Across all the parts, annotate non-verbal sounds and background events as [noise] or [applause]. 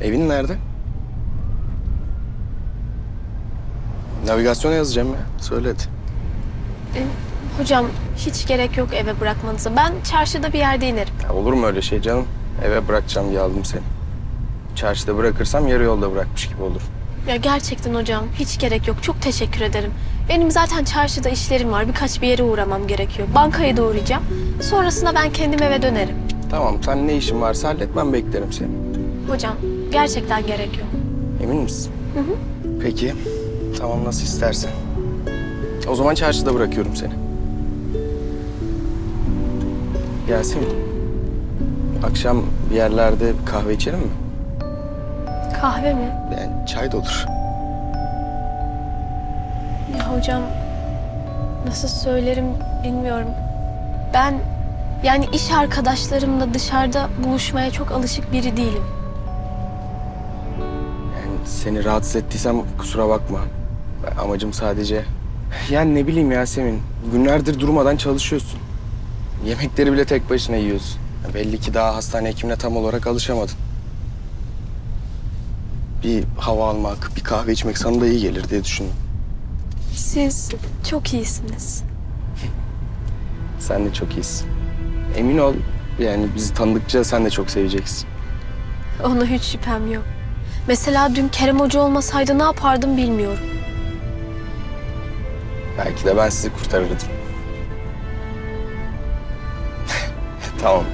Evin nerede? Navigasyona yazacağım ya. Söyle hadi. E, hocam hiç gerek yok eve bırakmanıza. Ben çarşıda bir yerde inerim. Ya olur mu öyle şey canım? Eve bırakacağım diye aldım seni. Çarşıda bırakırsam yarı yolda bırakmış gibi olur. Ya gerçekten hocam hiç gerek yok. Çok teşekkür ederim. Benim zaten çarşıda işlerim var. Birkaç bir yere uğramam gerekiyor. Bankaya da uğrayacağım. Sonrasında ben kendim eve dönerim. Tamam sen ne işin varsa hallet ben beklerim seni. Hocam gerçekten gerek yok. Emin misin? Hı hı. Peki. Tamam nasıl istersen. O zaman çarşıda bırakıyorum seni. Yasemin. Akşam bir yerlerde kahve içelim mi? Kahve mi? Yani çay da olur. Ya hocam nasıl söylerim bilmiyorum. Ben yani iş arkadaşlarımla dışarıda buluşmaya çok alışık biri değilim. Seni rahatsız ettiysem kusura bakma. Amacım sadece... Yani ne bileyim Yasemin, günlerdir durmadan çalışıyorsun. Yemekleri bile tek başına yiyorsun. Belli ki daha hastane hekimine tam olarak alışamadın. Bir hava almak, bir kahve içmek sana da iyi gelir diye düşündüm. Siz çok iyisiniz. [laughs] Sen de çok iyisin. Emin ol, yani bizi tanıdıkça sen de çok seveceksin. Ona hiç şüphem yok. Mesela dün Kerem Hoca olmasaydı ne yapardım bilmiyorum. Belki de ben sizi kurtarırdım. [laughs] tamam.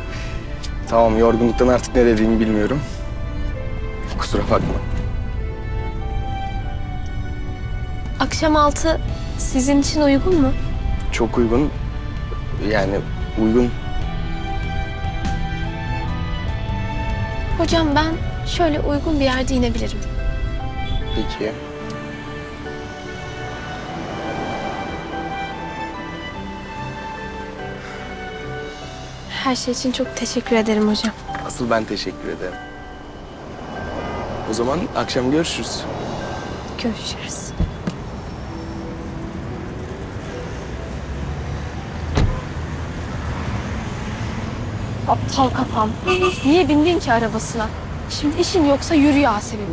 Tamam, yorgunluktan artık ne dediğimi bilmiyorum. Kusura bakma. Akşam altı sizin için uygun mu? Çok uygun. Yani uygun. Hocam ben şöyle uygun bir yerde inebilirim. Peki. Her şey için çok teşekkür ederim hocam. Asıl ben teşekkür ederim. O zaman akşam görüşürüz. Görüşürüz. Aptal kafam. Niye bindin ki arabasına? Şimdi işin yoksa yürü Yasemin.